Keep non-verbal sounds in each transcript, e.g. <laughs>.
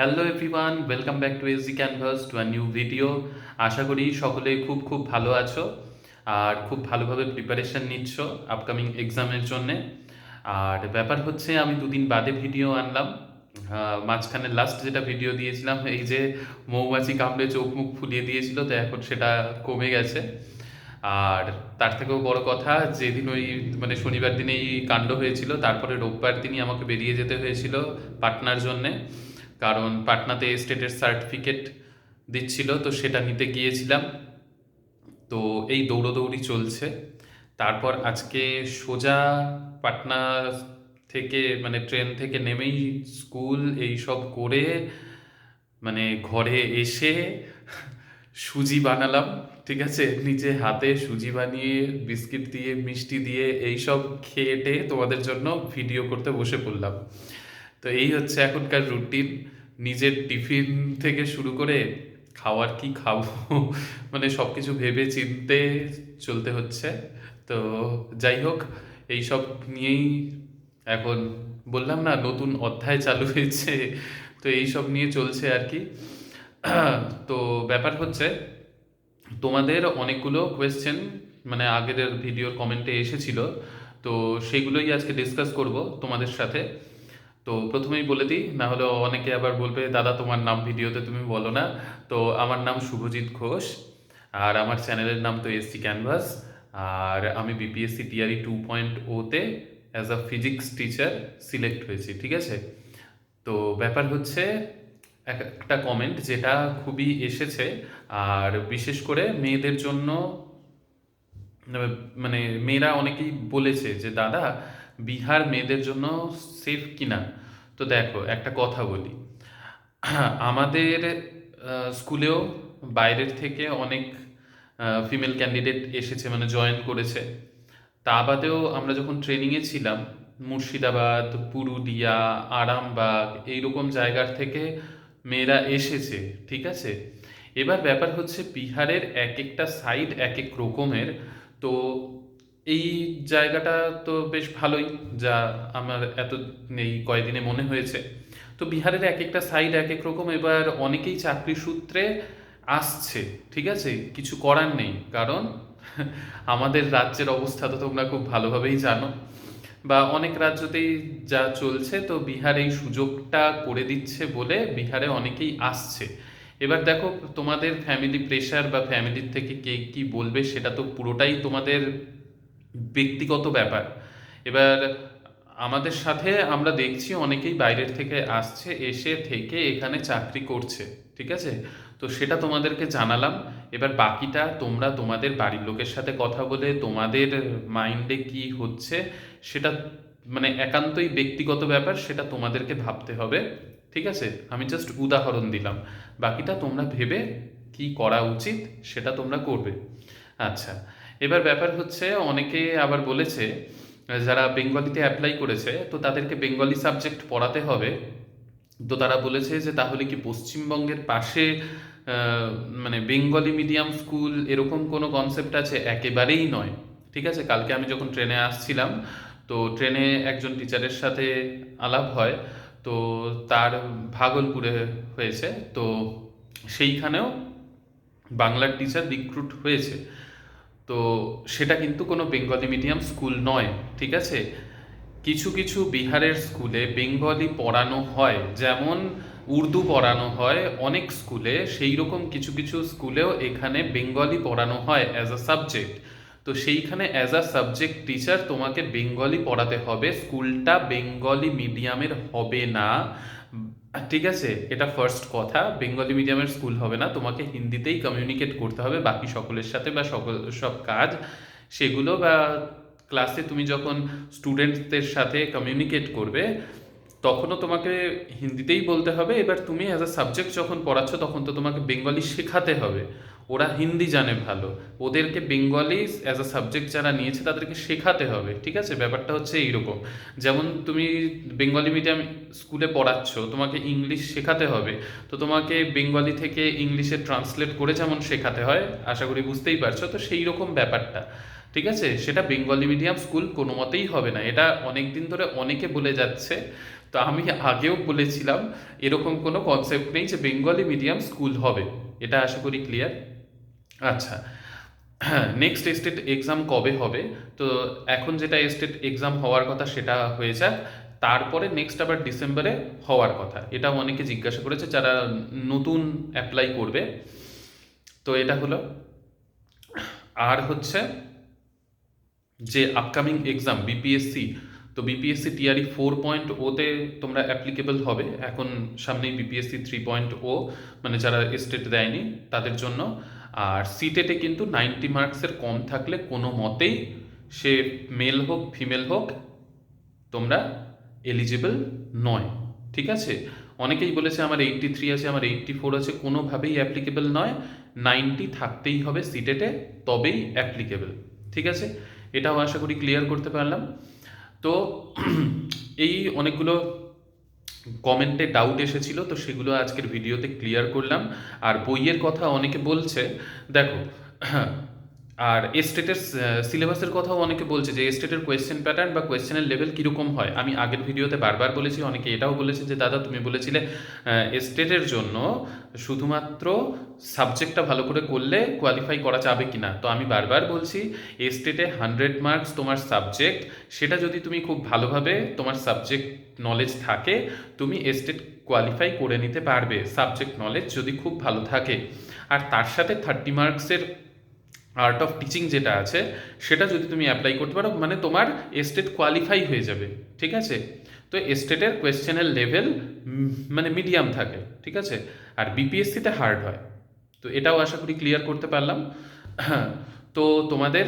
Hello everyone welcome back to AC Canvas to a new video আশা করি সকলে খুব খুব ভালো আছো আর খুব ভালোভাবে প্রিপারেশন নিচ্ছ আপকামিং এক্সামের জন্যে। আর ব্যাপার হচ্ছে আমি দুদিন বাদে ভিডিও আনলাম। মাঝখানে লাস্ট যেটা ভিডিও দিয়েছিলাম, এই যে মৌমাছি কামড়ে চোখ মুখ ফুলিয়ে দিয়েছিল, তো এখন সেটা কমে গেছে। আর তার থেকেও বড় কথা, যেদিন ওই মানে শনিবার দিনেই কাণ্ড হয়েছিল, তারপরে রোববার দিনই আমাকে বেরিয়ে যেতে হয়েছিল পাটনার জন্যে। কারণ পাটনাতে স্টেটের সার্টিফিকেট দিচ্ছিল, তো সেটা নিতে গিয়েছিলাম। তো এই দৌড়োদৌড়ি চলছে। তারপর আজকে সোজা পাটনা থেকে মানে ট্রেন থেকে নেমেই স্কুল এই সব করে মানে ঘরে এসে সুজি বানালাম, ঠিক আছে? নিজে হাতে সুজি বানিয়ে, বিস্কিট দিয়ে, মিষ্টি দিয়ে এই সব তোমাদের জন্য ভিডিও করতে বসে পড়লাম। তো এই হচ্ছে এখনকার রুটিন নিজের টিফিন থেকে শুরু করে খাওয়ার কি খাব? <laughs> মানে সব কিছু ভেবে চিনতে চলতে হচ্ছে। তো যাই হোক, এই সব নিয়েই এখন বললাম না, নতুন অধ্যায় চালু হয়েছে। তো এই সব নিয়ে চলছে আর কি। <clears throat> তো ব্যাপার হচ্ছে, তোমাদের অনেকগুলো কোয়েশ্চেন মানে আগের ভিডিওর কমেন্টে এসেছিল। তো সেগুলোই আজকে ডিসকাস করব তোমাদের সাথে। তো প্রথমেই বলে দিই, না হলে অনেকে আবার বলবে, দাদা, তোমার নাম ভিডিওতে তুমি বলো না। তো আমার নাম শুভজিৎ ঘোষ, আর আমার চ্যানেলের নাম তো এসসি ক্যানভাস, আর আমি বিপিএসসি টিআরই টু পয়েন্ট ওতে as a physics teacher select হয়েছি, ঠিক আছে? তো ব্যাপার হচ্ছে এক- একটা কমেন্ট যেটা খুবই এসেছে, আর বিশেষ করে মেয়েদের জন্য মানে মেয়েরা অনেকেই বলেছে যে, দাদা বিহার মেয়েদের জন্য সেফ কিনা? তো দেখো, একটা কথা বলি। আমাদের স্কুলেও বাইরের থেকে অনেক ফিমেল ক্যান্ডিডেট এসেছে মানে জয়েন করেছে। তা বাদেও আমরা যখন ট্রেনিংয়ে ছিলাম, মুর্শিদাবাদ, পুরুলিয়া, আরামবাগ, এইরকম জায়গার থেকে মেয়েরা এসেছে, ঠিক আছে? এবার ব্যাপার হচ্ছে বিহারের এক একটা সাইড এক এক রকমের। তো এই জায়গাটা তো বেশ ভালোই, যা আমার এত এই কয়দিনে মনে হয়েছে। তো বিহারের এক একটা সাইড এক এক রকম, এবার অনেকেই চাকরি সূত্রে আসছে, ঠিক আছে? কিছু করার নেই, কারণ আমাদের রাজ্যের অবস্থা তো তোমরা খুব ভালোভাবেই জানো। বা অনেক রাজ্যতেই যা চলছে, তো বিহার এই সুযোগটা করে দিচ্ছে বলে বিহারে অনেকেই আসছে। এবার দেখো, তোমাদের ফ্যামিলি প্রেশার বা ফ্যামিলির থেকে কে কি বলবে, সেটা তো পুরোটাই তোমাদের ব্যক্তিগত ব্যাপার। এবার আমাদের সাথে আমরা দেখছি অনেকেই বাইরের থেকে আসছে, এসে থেকে এখানে চাকরি করছে, ঠিক আছে? তো সেটা তোমাদেরকে জানালাম। এবার বাকিটা তোমরা তোমাদের বাড়ির লোকের সাথে কথা বলে তোমাদের মাইন্ডে কি হচ্ছে, সেটা মানে একান্তই ব্যক্তিগত ব্যাপার, সেটা তোমাদেরকে ভাবতে হবে, ঠিক আছে? আমি জাস্ট উদাহরণ দিলাম। বাকিটা তোমরা ভেবে কি করা উচিত, সেটা তোমরা করবে। আচ্ছা এবার ব্যাপার হচ্ছে, অনেকে আবার বলেছে, যারা বেঙ্গলিতে অ্যাপ্লাই করেছে, তো তাদেরকে বেঙ্গলি সাবজেক্ট পড়াতে হবে। তো তারা বলেছে যে, তাহলে কি পশ্চিমবঙ্গের পাশে মানে বেঙ্গলি মিডিয়াম স্কুল এরকম কোনো কনসেপ্ট আছে? একেবারেই নয়। ঠিক আছে? কালকে আমি যখন ট্রেনে আসছিলাম, তো ট্রেনে একজন টিচারের সাথে আলাপ হয়, তো তার ভাগলপুরে হয়েছে। তো সেইখানেও বাংলার টিচার রিক্রুট হয়েছে। তো সেটা কিন্তু কোনো বেঙ্গলি মিডিয়াম স্কুল নয়, ঠিক আছে? কিছু কিছু বিহারের স্কুলে বেঙ্গলি পড়ানো হয়, যেমন উর্দু পড়ানো হয় অনেক স্কুলে সেই রকম কিছু কিছু স্কুলেও এখানে বেঙ্গলি পড়ানো হয় অ্যাজ আ সাবজেক্ট তো সেইখানে as a subject teacher Bengali Bengali পড়াতে হবে স্কুলটা বেঙ্গলি মিডিয়ামের হবে না। ঠিক আছে, এটা ফার্স্ট কথা। বেঙ্গলি মিডিয়ামের স্কুল হবে না, তোমাকে হিন্দিতেই কমিউনিকেট করতে হবে। বাকি সকলের সাথে বা সকল, সব কাজ, সেগুলো বা ক্লাসে তুমি যখন স্টুডেন্টদের সাথে কমিউনিকেট করবে, তখনও তোমাকে হিন্দিতেই বলতে হবে। এবার তুমি অ্যাজ আ সাবজেক্ট যখন পড়াচ্ছ, তখন তো তোমাকে বেঙ্গলি শেখাতে হবে। ওরা হিন্দি জানে ভালো। ওদেরকে বেঙ্গলি অ্যাজ আ সাবজেক্ট যারা নিয়েছে তাদেরকে শেখাতে হবে, ঠিক আছে? ব্যাপারটা হচ্ছে এইরকম। যেমন তুমি বেঙ্গলি মিডিয়াম স্কুলে পড়াচ্ছ, তোমাকে ইংলিশ শেখাতে হবে। তো তোমাকে বেঙ্গলি থেকে ইংলিশে ট্রান্সলেট করে যেমন শেখাতে হয়, আশা করি বুঝতেই পারছ, তো সেই রকম ব্যাপারটা, ঠিক আছে? সেটা বেঙ্গলি মিডিয়াম স্কুল কোনো মতেই হবে না। এটা অনেক দিন ধরে অনেকে বলে যাচ্ছে, তো আমি আগেও বলেছিলাম, এরকম কোনো কনসেপ্ট নেই যে বেঙ্গলি মিডিয়াম স্কুল হবে। এটা আশা করি ক্লিয়ার আচ্ছা। হ্যাঁ নেক্সট স্টেট এক্সাম কবে হবে? তো এখন যেটা স্টেট এক্সাম হওয়ার কথা সেটা হয়ে যাক। তারপরে নেক্সট আবার ডিসেম্বরে হওয়ার কথা। এটা অনেকে জিজ্ঞাসা করেছে, যারা নতুন অ্যাপ্লাই করবে। তো এটা হলো। আর হচ্ছে যে আপকামিং এক্সাম বিপিএসসি তো বিপিএসসি টিআরই ফোর পয়েন্ট ওতে তোমরা অ্যাপ্লিকেবল হবে। এখন সামনেই বিপিএসসি থ্রি পয়েন্ট ও মানে যারা স্টেট দেয়নি, তাদের জন্য। আর সিটেটে কিন্তু নাইনটি মার্কসের কম থাকলে কোনো মতেই সে মেল হোক ফিমেল হোক, তোমরা এলিজিবল নয়, ঠিক আছে? অনেকেই বলেছে আমার এইটটি থ্রি আছে, আমার এইটটি ফোর আছে, কোনোভাবেই অ্যাপ্লিকেবল নয়। নাইনটি থাকতেই হবে সিটেটে তবেই অ্যাপ্লিকেবল ঠিক আছে? এটাও আশা করি ক্লিয়ার করতে পারলাম। তো এই অনেকগুলো কমেন্টে ডাউট এসেছিল, তো সেগুলো আজকের ভিডিওতে ক্লিয়ার করলাম। আর বইয়ের কথা অনেকে বলছে, দেখো আর এস্টেটের সিলেবাসের কথাও অনেকে বলছে যে এস্টেটের কোয়েশ্চেন প্যাটার্ন বা কোয়েশ্চেনের লেভেল কীরকম হয়। আমি আগের ভিডিওতে বারবার বলেছি, অনেকে এটাও বলেছে যে, দাদা, তুমি বলেছিলে এস্টেটের জন্য শুধুমাত্র সাবজেক্টটা ভালো করে করলে কোয়ালিফাই করা যাবে কি না তো আমি বারবার বলছি এস্টেটে হান্ড্রেড মার্কস তোমার সাবজেক্ট সেটা যদি তুমি খুব ভালোভাবে তোমার সাবজেক্ট নলেজ থাকে, তুমি এস্টেট কোয়ালিফাই করে নিতে পারবে। সাবজেক্ট নলেজ যদি খুব ভালো থাকে। আর তার সাথে থার্টি মার্কসের আর্ট অফ টিচিং যেটা আছে, সেটা যদি তুমি অ্যাপ্লাই করতে পারো মানে তোমার এস্টেট কোয়ালিফাই হয়ে যাবে, ঠিক আছে? তো এস্টেটের কোয়েশ্চেনের লেভেল মানে মিডিয়াম থাকে, ঠিক আছে? আর বিপিএসসিতে হার্ড হয়। তো এটাও আশা করি ক্লিয়ার করতে পারলাম। <clears throat> তো তোমাদের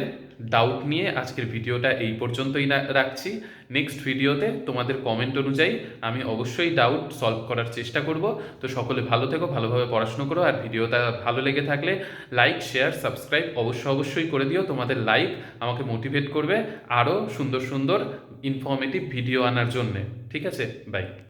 ডাউট নিয়ে আজকের ভিডিওটা এই পর্যন্তই রাখছি। নেক্সট ভিডিওতে তোমাদের কমেন্ট অনুযায়ী আমি অবশ্যই ডাউট সলভ করার চেষ্টা করব। তো সকলে ভালো থেকো, ভালোভাবে পড়াশুনো করো আর ভিডিওটা ভালো লেগে থাকলে লাইক শেয়ার সাবস্ক্রাইব অবশ্য অবশ্যই করে দিও। তোমাদের লাইক আমাকে মোটিভেট করবে আরও সুন্দর সুন্দর ইনফর্মেটিভ ভিডিও আনার জন্যে। ঠিক আছে? বাই